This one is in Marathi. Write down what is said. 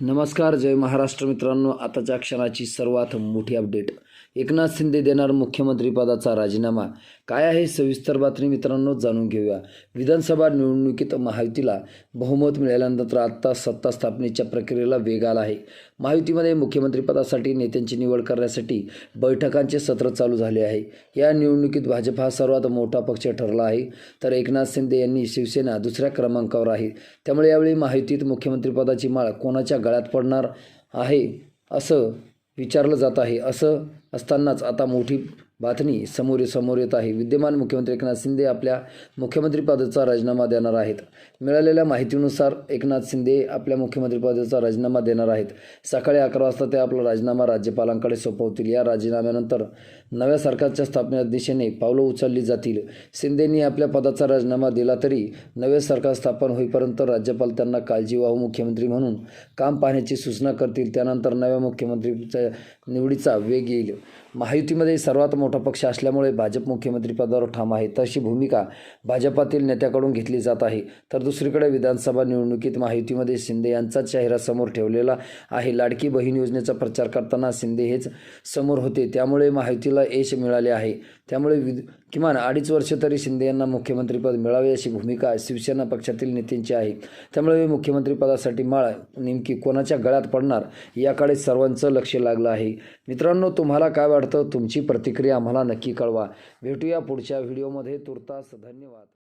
नमस्कार जय महाराष्ट्र मित्रांनो. आताच्या क्षणाची सर्वात मोठी अपडेट. एकनाथ शिंदे देणार मुख्यमंत्रीपदाचा राजीनामा. काय आहे सविस्तर बातमी मित्रांनो जाणून घेऊया. विधानसभा निवडणुकीत महायुतीला बहुमत मिळाल्यानंतर आत्ता सत्ता स्थापनेच्या प्रक्रियेला वेग आला आहे. महायुतीमध्ये मुख्यमंत्रीपदासाठी नेत्यांची निवड करण्यासाठी बैठकांचे सत्र चालू झाले आहे. या निवडणुकीत भाजप हा सर्वात मोठा पक्ष ठरला आहे. तर एकनाथ शिंदे यांनी शिवसेना दुसऱ्या क्रमांकावर आहे. त्यामुळे यावेळी महायुतीत मुख्यमंत्रीपदाची माळ कोणाच्या गळ्यात पडणार आहे असं विचारलं जात आहे. असं असतानाच आता मोठी बातमी समोरे समोर येत आहे. विद्यमान मुख्यमंत्री एकनाथ शिंदे आपल्या मुख्यमंत्रीपदाचा राजीनामा देणार आहेत. मिळालेल्या माहितीनुसार एकनाथ शिंदे आपल्या मुख्यमंत्रीपदाचा राजीनामा देणार आहेत. सकाळी अकरा वाजता ते आपला राजीनामा राज्यपालांकडे सोपवतील. या राजीनाम्यानंतर नव्या सरकारच्या स्थापनेच्या दिशेने पावलं उचलली जातील. शिंदेंनी आपल्या पदाचा राजीनामा दिला तरी नवे सरकार स्थापन होईपर्यंत राज्यपाल त्यांना काळजीवाहू मुख्यमंत्री म्हणून काम पाहण्याची सूचना करतील. त्यानंतर नव्या मुख्यमंत्रीच्या निवडीचा वेग येईल. महायुतीमध्ये सर्वात मोठा पक्ष असल्यामुळे भाजप मुख्यमंत्रीपदावर ठाम आहे. तशी भूमिका भाजपातील नेत्याकडून घेतली जात आहे. तर दुसरीकडे विधानसभा निवडणुकीत महायुतीमध्ये शिंदे यांचा चेहरा समोर ठेवलेला आहे. लाडकी बहीण योजनेचा प्रचार करताना शिंदे हेच समोर होते. त्यामुळे महायुतीला यश मिळाले आहे. त्यामुळे विद किमान अडीच वर्ष तरी शिंदे यांना मुख्यमंत्रीपद मिळावे अशी भूमिका शिवसेना पक्षातील नेत्यांची आहे. त्यामुळे मुख्यमंत्रीपदासाठी माळ नेमकी कोणाच्या गळ्यात पडणार याकडे सर्वांचं लक्ष लागलं आहे. मित्रांनो तुम्हाला काय वाटतं? तुमची प्रतिक्रिया आम्हाला नक्की कळवा. भेटूया पुढच्या व्हिडिओमध्ये. तुर्तास धन्यवाद.